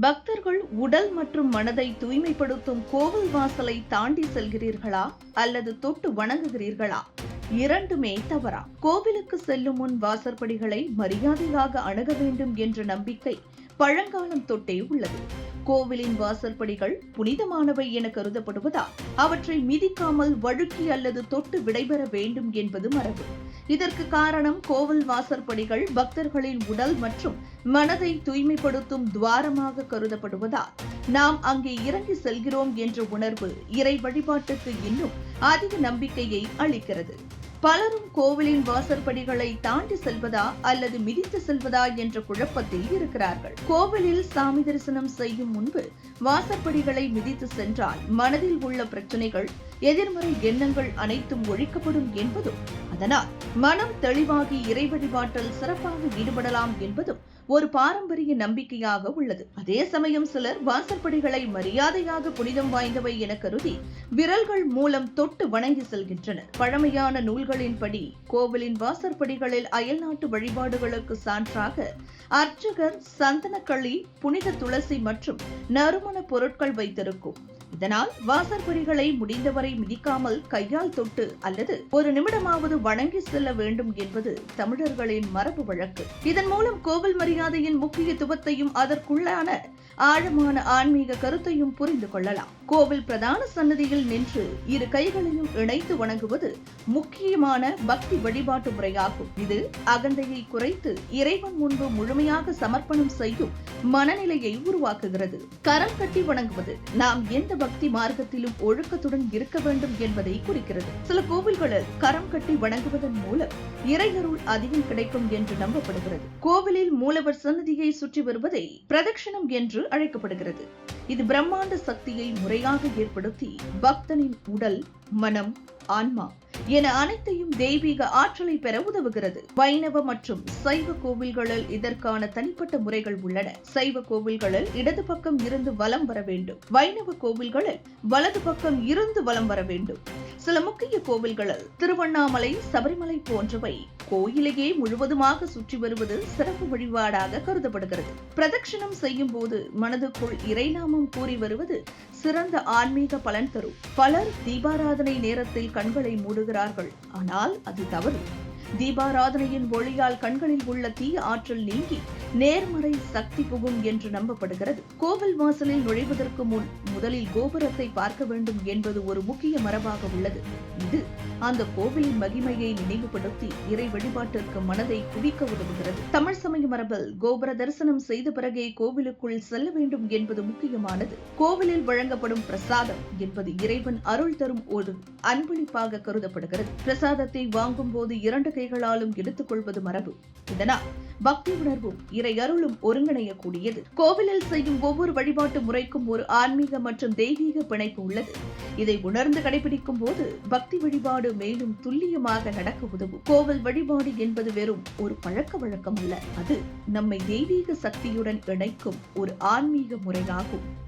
பக்தர்கள் உடல் மற்றும் மனதை தூய்மைப்படுத்தும் கோவில் வாசலை தாண்டி செல்கிறீர்களா அல்லது தொட்டு வணங்குகிறீர்களா? இரண்டுமே தவறா. கோவிலுக்கு செல்லும் முன் வாசற்படிகளை மரியாதையாக அணுக வேண்டும் என்ற நம்பிக்கை பழங்காலம் தொட்டே உள்ளது. கோவிலின் வாசற்படிகள் புனிதமானவை என கருதப்படுவதால் அவற்றை மிதிக்காமல் வழுக்கி அல்லது தொட்டு விடைபெற வேண்டும் என்பது மரபு. இதற்கு காரணம் கோவில் வாசற்படிகள் பக்தர்களின் உடல் மற்றும் மனதை தூய்மைப்படுத்தும் துவாரமாக கருதப்படுவதால் நாம் அங்கே இறங்கி செல்கிறோம் என்ற உணர்வு இறை வழிபாட்டுக்கு இன்னும் அதிக நம்பிக்கையை அளிக்கிறது. பலரும் கோவிலின் வாசற்படிகளை தாண்டி செல்வதா அல்லது மிதித்து செல்வதா என்ற குழப்பத்தில் இருக்கிறார்கள். கோவிலில் சாமி தரிசனம் செய்யும் முன்பு வாசற்படிகளை மிதித்து சென்றால் மனதில் உள்ள பிரச்சனைகள் எதிர்மறை எண்ணங்கள் அனைத்தும் ஒழிக்கப்படும் என்பதும் அதனால் மனம் தெளிவாகி இறை வழிபாட்டில் சிறப்பாக ஈடுபடலாம் என்பதும் ஒரு பாரம்பரிய நம்பிக்கையாக உள்ளது. அதே சமயம் சிலர் வாசற்படிகளை மரியாதையாக புனிதம் வாய்ந்தவை என கருதி விரல்கள் மூலம் தொட்டு வணங்கி செல்கின்றனர். பழமையான நூல்களின்படி கோவிலின் வாசற்படிகளில் அயல்நாட்டு வழிபாடுகளுக்கு சான்றாக அர்ச்சகர் சந்தனக்களி புனித துளசி மற்றும் நறுமண பொருட்கள் வைத்திருக்கும். இதனால் வாசற்படிகளை முடிந்தவரை மிதிக்காமல் கையால் தொட்டு அல்லது ஒரு நிமிடமாவது வணங்கி செல்ல வேண்டும் என்பது தமிழர்களின் மரபு வழக்கு. இதன் மூலம் கோவில் மரியாதையின் முக்கியத்துவத்தையும் அதற்குள்ளான ஆழமான ஆன்மீக கருத்தையும் புரிந்து கொள்ளலாம். கோவில் பிரதான சன்னதியில் நின்று இரு கைகளையும் இணைத்து வணங்குவது முக்கியமான பக்தி வழிபாட்டு முறையாகும். இது அகந்தையை குறைத்து இறைவன் முன்பு முழுமையாக சமர்ப்பணம் செய்யும் மனநிலையை உருவாக்குகிறது. கரம் கட்டி வணங்குவது நாம் எந்த பக்தி மார்க்கத்திலும் ஒழுக்கத்துடன் இருக்க வேண்டும் என்பதை குறிக்கிறது. சில கோவில்களில் கரம் கட்டி வணங்குவதன் மூலம் இறையருள் அதிகம் கிடைக்கும் என்று நம்பப்படுகிறது. கோவிலில் மூலவர் சன்னதியை சுற்றி வருவதை பிரதட்சணம் என்று அழைக்கப்படுகிறது. இது பிரம்மாண்ட சக்தியை முறையாக ஏற்படுத்தி பக்தனின் உடல் மனம் ஆன்மா என அனைத்தையும் தெய்வீக ஆற்றலை பெற உதவுகிறது. வைணவ மற்றும் சைவ கோவில்களில் இதற்கான தனிப்பட்ட முறைகள் உள்ளன. சைவ கோவில்களில் இடது பக்கம் இருந்து வலம் வர வேண்டும். வைணவ கோவில்களில் வலது பக்கம் இருந்து வலம் வர வேண்டும். சில முக்கிய கோவில்களில் திருவண்ணாமலை சபரிமலை போன்றவை கோயிலையே முழுவதுமாக சுற்றி வருவது சிறப்பு வழிபாடாக கருதப்படுகிறது. பிரதட்சணம் செய்யும் போது மனதுக்குள் இறைநாமம் கூறி வருவது சிறந்த ஆன்மீக பலன் தரும் பலர் தீபாராதனை நேரத்தில் கண்களை மூடுகிறார்கள். ஆனால் அது தவறு. தீபாராதனையின் ஒளியால் கண்களில் உள்ள தீ ஆற்றல் நீங்கி நேர்மறை சக்தி புகும் என்று நம்பப்படுகிறது. கோவில் வாசலில் நுழைவதற்கு முன் முதலில் கோபுரத்தை பார்க்க வேண்டும் என்பது ஒரு முக்கிய மரபாக உள்ளது. இது அந்த கோவிலின் மகிமையை நினைவுபடுத்தி இறை வழிபாட்டிற்கு மனதை குவிக்க உதவுகிறது. தமிழ் சமய மரபில் கோபுர தரிசனம் செய்த பிறகே கோவிலுக்குள் செல்ல வேண்டும் என்பது முக்கியமானது. கோவிலில் வழங்கப்படும் பிரசாதம் என்பது இறைவன் அருள் தரும் ஒரு அன்பளிப்பாக கருதப்படுகிறது. பிரசாதத்தை வாங்கும் போது இரண்டு கைகளாலும் எடுத்துக் கொள்வது மரபு. இதனால் பக்தி உணர்வும் இறை அருளும் ஒருங்கிணையக்கூடியது. கோவிலில் செய்யும் ஒவ்வொரு வழிபாட்டு முறைக்கும் ஒரு ஆன்மீக மற்றும் தெய்வீக பிணைப்பு உள்ளது. இதை உணர்ந்து கடைபிடிக்கும் போது பக்தி வழிபாடு மேலும் துல்லியமாக நடக்க உதவும். கோவில் வழிபாடு என்பது வெறும் ஒரு பழக்க வழக்கம் அல்ல. அது நம்மை தெய்வீக சக்தியுடன் இணைக்கும் ஒரு ஆன்மீக முறையாகும்.